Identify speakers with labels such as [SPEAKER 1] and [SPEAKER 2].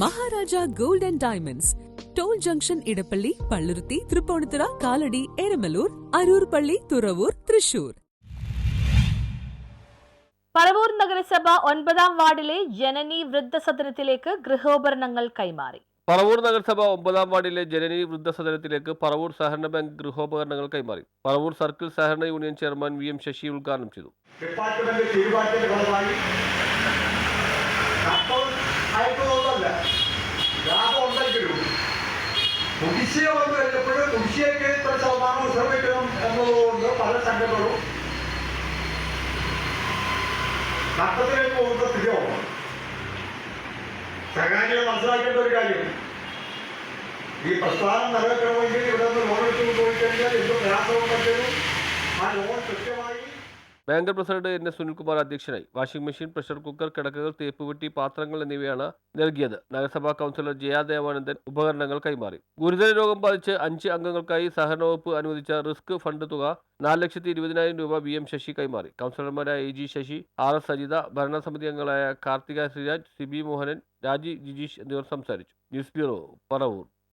[SPEAKER 1] Maharaja gold and diamonds. Toll junction Edappally Palluruthy Thrippunithura Kalady Eramalloor Aroor പള്ളി തുറവൂർ തൃശൂർ.
[SPEAKER 2] പറവൂർ നഗരസഭ ഒൻപതാം വാർഡിലെ ജനനി വൃദ്ധസദനത്തിലേക്ക് ഗൃഹോപകരണങ്ങൾ കൈമാറി.
[SPEAKER 3] പറവൂർ നഗരസഭ ഒമ്പതാം വാർഡിലെ ജനനി വൃദ്ധസദനത്തിലേക്ക് പറവൂർ സഹകരണ ബാങ്ക് ഗൃഹോപകരണങ്ങൾ കൈമാറി. പറവൂർ സർക്കിൾ സഹകരണ union chairman V M Sasi ഉദ്ഘാടനം ചെയ്തു.
[SPEAKER 4] ഡിപ്പാർട്ട്മെന്റ് തീരുമാനത്തിന്റെ ഫലമായി ಮುಗಿಸಿಯವರು ಎಪ್ಪಡು ಮುಗಿಸಿಯಕ್ಕೆ ನಾನು ಸರಬೇಕು ಎಂಬುದು ಪದ ಸಂಘಟನೆಗಳು ತಾಕತ್ತು ಎಂಬುವಂಥ ಸ್ಥಿತಿ ಸಗಾನಿಯ ಮನಸ್ಸಾಗಿದ್ದವರು ಕಾಲಿ ಈ ಪ್ರಸ್ತಾವ ನರಕರವಾಗಿ ಇವರನ್ನು ನೋಡಿಕೊಂಡು ಹೋಗಿದ್ದರಿಂದ ಎಷ್ಟು ಪ್ರಯಾಸವನ್ನು ಪಡೆದರು ಆ ನೋವು ಸತ್ಯವಾಗಿ
[SPEAKER 3] bank president N S Sunilkumar അധ്യക്ഷനായി. വാഷിംഗ് മെഷീൻ പ്രഷർ കുക്കർ കിടക്കകൾ തേപ്പുപെട്ടി പാത്രങ്ങൾ എന്നിവയാണ് നൽകിയത്. നഗരസഭാ കൗൺസിലർ ജയ ദേവാനന്ദൻ ഉപകരണങ്ങൾ കൈമാറി. ഗുരുതര രോഗം ബാധിച്ച് അഞ്ച് അംഗങ്ങൾക്കായി സഹകരണ വകുപ്പ് അനുവദിച്ച റിസ്ക് ഫണ്ട് തുക നാല് ലക്ഷത്തി ഇരുപതിനായിരം രൂപ വി എം ശശി കൈമാറി. കൗൺസിലർമാരായ A G Sasi R S Sajitha ഭരണസമിതി അംഗങ്ങളായ കാർത്തിക ശ്രീരാജ് സിബി മോഹനൻ രാജി ജിജീഷ് എന്നിവർ സംസാരിച്ചു. News bureau Paravur.